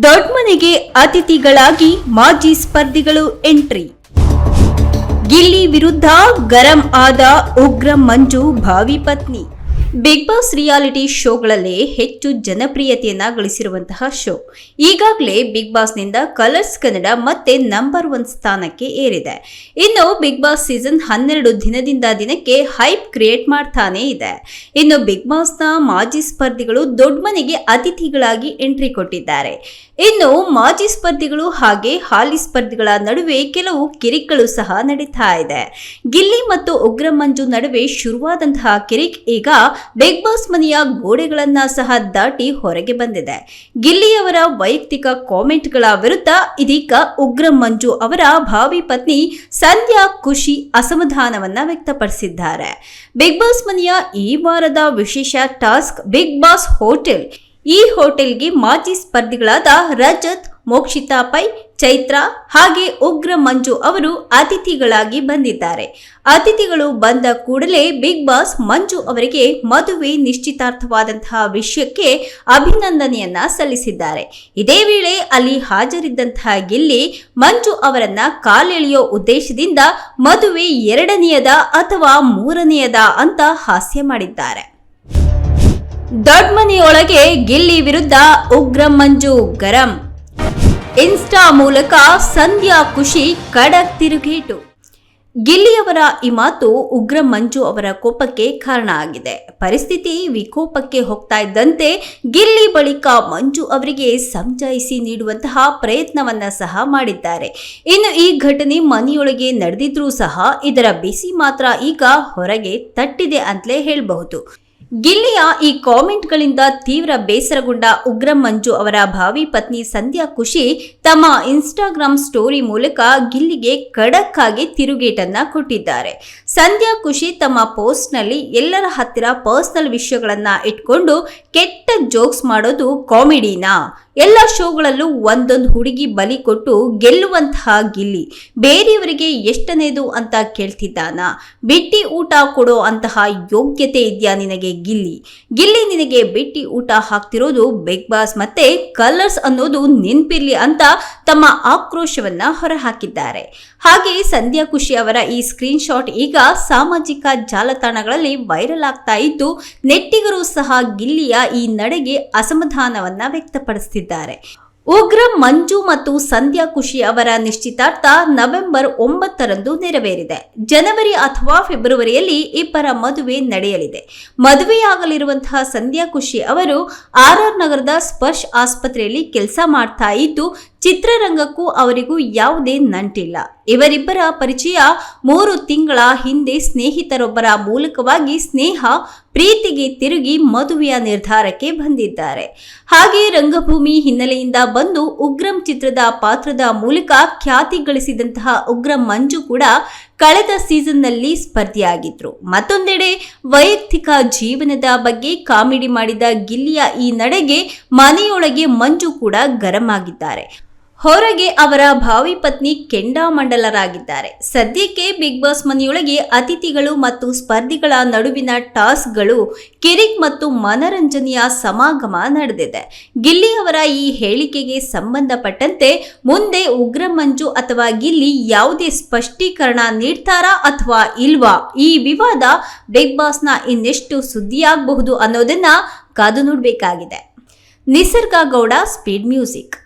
ದೊಡ್ಮನೆಗೆ ಅತಿಥಿಗಳಾಗಿ ಮಾಜಿ ಸ್ಪರ್ಧಿಗಳು ಎಂಟ್ರಿ. ಗಿಲ್ಲಿ ವಿರುದ್ಧ ಗರಂ ಆದ ಉಗ್ರ ಮಂಜು ಭಾವಿ ಪತ್ನಿ. ಬಿಗ್ ಬಾಸ್ ರಿಯಾಲಿಟಿ ಶೋಗಳಲ್ಲೇ ಹೆಚ್ಚು ಜನಪ್ರಿಯತೆಯನ್ನ ಗಳಿಸಿರುವಂತಹ ಶೋ ಈಗಾಗಲೇ ಬಿಗ್ ಬಾಸ್ನಿಂದ ಕಲರ್ಸ್ ಕನ್ನಡ ಮತ್ತೆ ನಂಬರ್ ಒನ್ ಸ್ಥಾನಕ್ಕೆ ಏರಿದೆ. ಇನ್ನು ಬಿಗ್ ಬಾಸ್ ಸೀಸನ್ ಹನ್ನೆರಡು ದಿನದಿಂದ ದಿನಕ್ಕೆ ಹೈಪ್ ಕ್ರಿಯೇಟ್ ಮಾಡ್ತಾನೇ ಇದೆ. ಇನ್ನು ಬಿಗ್ ಬಾಸ್ನ ಮಾಜಿ ಸ್ಪರ್ಧಿಗಳು ದೊಡ್ಡ ಮನೆಗೆ ಅತಿಥಿಗಳಾಗಿ ಎಂಟ್ರಿ ಕೊಟ್ಟಿದ್ದಾರೆ. ಇನ್ನು ಮಾಜಿ ಸ್ಪರ್ಧಿಗಳು ಹಾಗೆ ಹಾಲಿ ಸ್ಪರ್ಧಿಗಳ ನಡುವೆ ಕೆಲವು ಕಿರಿಕ್ಗಳು ಸಹ ನಡೀತಾ ಇದೆ. ಗಿಲ್ಲಿ ಮತ್ತು ಉಗ್ರ ಮಂಜು ನಡುವೆ ಶುರುವಾದಂತಹ ಕಿರಿಕ್ ಈಗ ಬಿಗ್ ಬಾಸ್ ಮನೆಯ ಗೋಡೆಗಳನ್ನ ಸಹ ದಾಟಿ ಹೊರಗೆ ಬಂದಿದೆ. ಗಿಲ್ಲಿಯವರ ವೈಯಕ್ತಿಕ ಕಾಮೆಂಟ್ಗಳ ವಿರುದ್ಧ ಇದೀಗ ಉಗ್ರ ಮಂಜು ಅವರ ಭಾವಿ ಪತ್ನಿ ಸಂಧ್ಯಾ ಖುಷಿ ಅಸಮಾಧಾನವನ್ನ ವ್ಯಕ್ತಪಡಿಸಿದ್ದಾರೆ. ಬಿಗ್ ಬಾಸ್ ಮನೆಯ ಈ ವಾರದ ವಿಶೇಷ ಟಾಸ್ಕ್ ಬಿಗ್ ಬಾಸ್ ಹೋಟೆಲ್. ಈ ಹೋಟೆಲ್ಗೆ ಮಾಜಿ ಸ್ಪರ್ಧಿಗಳಾದ ರಜತ್ ಮೋಕ್ಷಿತಾ ಪೈ, ಚೈತ್ರ ಹಾಗೆ ಉಗ್ರ ಮಂಜು ಅವರು ಅತಿಥಿಗಳಾಗಿ ಬಂದಿದ್ದಾರೆ. ಅತಿಥಿಗಳು ಬಂದ ಕೂಡಲೇ ಬಿಗ್ ಬಾಸ್ ಮಂಜು ಅವರಿಗೆ ಮದುವೆ ನಿಶ್ಚಿತಾರ್ಥವಾದಂತಹ ವಿಷಯಕ್ಕೆ ಅಭಿನಂದನೆಯನ್ನ ಸಲ್ಲಿಸಿದ್ದಾರೆ. ಇದೇ ವೇಳೆ ಅಲ್ಲಿ ಹಾಜರಿದ್ದಂತಹ ಗಿಲ್ಲಿ ಮಂಜು ಅವರನ್ನ ಕಾಲೆಳೆಯೋ ಉದ್ದೇಶದಿಂದ ಮದುವೆ ಎರಡನೆಯದ ಅಥವಾ ಮೂರನೆಯದ ಅಂತ ಹಾಸ್ಯ ಮಾಡಿದ್ದಾರೆ. ದೊಡ್ಡ ಮನೆಯೊಳಗೆ ಗಿಲ್ಲಿ ವಿರುದ್ಧ ಉಗ್ರ ಮಂಜು ಗರಂ ಇನ್ಸ್ಟಾ ಮೂಲಕ ಸಂಧ್ಯಾ ಖುಷಿ ಖಡಕ್ ತಿರುಗೇಟು. ಗಿಲ್ಲಿಯವರ ಈ ಮಾತು ಉಗ್ರ ಮಂಜು ಅವರ ಕೋಪಕ್ಕೆ ಕಾರಣ ಆಗಿದೆ. ಪರಿಸ್ಥಿತಿ ವಿಕೋಪಕ್ಕೆ ಹೋಗ್ತಾ ಇದ್ದಂತೆ ಗಿಲ್ಲಿ ಬಳಿಕ ಮಂಜು ಅವರಿಗೆ ಸಮಜಾಯಿಸಿ ನೀಡುವಂತಹ ಪ್ರಯತ್ನವನ್ನ ಸಹ ಮಾಡಿದ್ದಾರೆ. ಇನ್ನು ಈ ಘಟನೆ ಮನೆಯೊಳಗೆ ನಡೆದಿದ್ರೂ ಸಹ ಇದರ ಬಿಸಿ ಮಾತ್ರ ಈಗ ಹೊರಗೆ ತಟ್ಟಿದೆ ಅಂತಲೇ ಹೇಳಬಹುದು. ಗಿಲ್ಲಿಯ ಈ ಕಾಮೆಂಟ್ಗಳಿಂದ ತೀವ್ರ ಬೇಸರಗೊಂಡ ಉಗ್ರ ಮಂಜು ಅವರ ಭಾವಿ ಪತ್ನಿ ಸಂಧ್ಯಾ ಖುಷಿ ತಮ್ಮ ಇನ್ಸ್ಟಾಗ್ರಾಮ್ ಸ್ಟೋರಿ ಮೂಲಕ ಗಿಲ್ಲಿಗೆ ಖಡಕ್ ಆಗಿ ತಿರುಗೇಟನ್ನ ಕೊಟ್ಟಿದ್ದಾರೆ. ಸಂಧ್ಯಾ ಖುಷಿ ತಮ್ಮ ಪೋಸ್ಟ್ನಲ್ಲಿ ಎಲ್ಲರ ಹತ್ತಿರ ಪರ್ಸನಲ್ ವಿಷಯಗಳನ್ನ ಇಟ್ಕೊಂಡು ಕೆಟ್ಟ ಜೋಕ್ಸ್ ಮಾಡೋದು ಕಾಮಿಡಿನಾ? ಎಲ್ಲ ಶೋಗಳಲ್ಲೂ ಒಂದೊಂದು ಹುಡುಗಿ ಬಲಿ ಕೊಟ್ಟು ಗೆಲ್ಲುವಂತಹ ಗಿಲ್ಲಿ. ಬೇರೆಯವರಿಗೆ ಎಷ್ಟನೇದು ಅಂತ ಕೇಳ್ತಿದ್ದಾನ? ಬಿಟ್ಟಿ ಊಟ ಕೊಡೋ ಅಂತಹ ಯೋಗ್ಯತೆ ಇದೆಯಾ ನಿನಗೆ ಗಿಲ್ಲಿ? ಗಿಲ್ಲಿ ನಿನಗೆ ಬಿಟ್ಟಿ ಊಟ ಹಾಕ್ತಿರೋದು ಬಿಗ್ ಬಾಸ್ ಮತ್ತೆ ಕಲರ್ಸ್ ಅನ್ನೋದು ನೆನ್ಪಿರ್ಲಿ ಅಂತ ತಮ್ಮ ಆಕ್ರೋಶವನ್ನ ಹೊರಹಾಕಿದ್ದಾರೆ. ಹಾಗೆ ಸಂಧ್ಯಾ ಖುಷಿ ಅವರ ಈ ಸ್ಕ್ರೀನ್ ಶಾಟ್ ಈಗ ಸಾಮಾಜಿಕ ಜಾಲತಾಣಗಳಲ್ಲಿ ವೈರಲ್ ಆಗ್ತಾ ಇದ್ದು, ನೆಟ್ಟಿಗರು ಸಹ ಗಿಲ್ಲಿಯ ಈ ನಡೆಗೆ ಅಸಮಾಧಾನವನ್ನ ವ್ಯಕ್ತಪಡಿಸುತ್ತಿದ್ದಾರೆ ಉಗ್ರ ಮಂಜು ಮತ್ತು ಸಂಧ್ಯಾ ಖುಷಿ ಅವರ ನಿಶ್ಚಿತಾರ್ಥ ನವೆಂಬರ್ ಒಂಬತ್ತರಂದು ನೆರವೇರಿದೆ. ಜನವರಿ ಅಥವಾ ಫೆಬ್ರವರಿಯಲ್ಲಿ ಇಬ್ಬರ ಮದುವೆ ನಡೆಯಲಿದೆ. ಮದುವೆಯಾಗಲಿರುವಂತಹ ಸಂಧ್ಯಾ ಖುಷಿ ಅವರು ಆರ್ ಆರ್ ನಗರದ ಸ್ಪರ್ಶ್ ಆಸ್ಪತ್ರೆಯಲ್ಲಿ ಕೆಲಸ ಮಾಡ್ತಾ ಇದ್ದು ಚಿತ್ರರಂಗಕ್ಕೂ ಅವರಿಗೂ ಯಾವುದೇ ನಂಟಿಲ್ಲ. ಇವರಿಬ್ಬರ ಪರಿಚಯ ಮೂರು ತಿಂಗಳ ಹಿಂದೆ ಸ್ನೇಹಿತರೊಬ್ಬರ ಮೂಲಕವಾಗಿ ಸ್ನೇಹ ಪ್ರೀತಿಗೆ ತಿರುಗಿ ಮದುವೆಯ ನಿರ್ಧಾರಕ್ಕೆ ಬಂದಿದ್ದಾರೆ. ಹಾಗೆ ರಂಗಭೂಮಿ ಹಿನ್ನೆಲೆಯಿಂದ ಬಂದು ಉಗ್ರಂ ಚಿತ್ರದ ಪಾತ್ರದ ಮೂಲಕ ಖ್ಯಾತಿ ಗಳಿಸಿದಂತಹ ಉಗ್ರಂ ಮಂಜು ಕೂಡ ಕಳೆದ ಸೀಸನ್ನಲ್ಲಿ ಸ್ಪರ್ಧಿಯಾಗಿದ್ರು. ಮತ್ತೊಂದೆಡೆ ವೈಯಕ್ತಿಕ ಜೀವನದ ಬಗ್ಗೆ ಕಾಮಿಡಿ ಮಾಡಿದ ಗಿಲ್ಲಿಯ ಈ ನಡೆಗೆ ಮನೆಯೊಳಗೆ ಮಂಜು ಕೂಡ ಗರಂ ಆಗಿದ್ದಾರೆ. ಹೊರಗೆ ಅವರ ಭಾವಿ ಪತ್ನಿ ಕೆಂಡಾಮಂಡಲರಾಗಿದ್ದಾರೆ ಸದ್ಯಕ್ಕೆ ಬಿಗ್ ಬಾಸ್ ಮನೆಯೊಳಗೆ ಅತಿಥಿಗಳು ಮತ್ತು ಸ್ಪರ್ಧಿಗಳ ನಡುವಿನ ಟಾಸ್ಕ್ಗಳು ಕಿರಿಕ್ ಮತ್ತು ಮನರಂಜನೆಯ ಸಮಾಗಮ ನಡೆದಿದೆ. ಗಿಲ್ಲಿ ಅವರ ಈ ಹೇಳಿಕೆಗೆ ಸಂಬಂಧಪಟ್ಟಂತೆ ಮುಂದೆ ಉಗ್ರ ಮಂಜು ಅಥವಾ ಗಿಲ್ಲಿ ಯಾವುದೇ ಸ್ಪಷ್ಟೀಕರಣ ನೀಡ್ತಾರಾ ಅಥವಾ ಇಲ್ವಾ? ಈ ವಿವಾದ ಬಿಗ್ ಬಾಸ್ನ ಇನ್ನೆಷ್ಟು ಸುದ್ದಿಯಾಗಬಹುದು ಅನ್ನೋದನ್ನ ಕಾದು ನೋಡಬೇಕಾಗಿದೆ. Nisarga Gowda, speed music.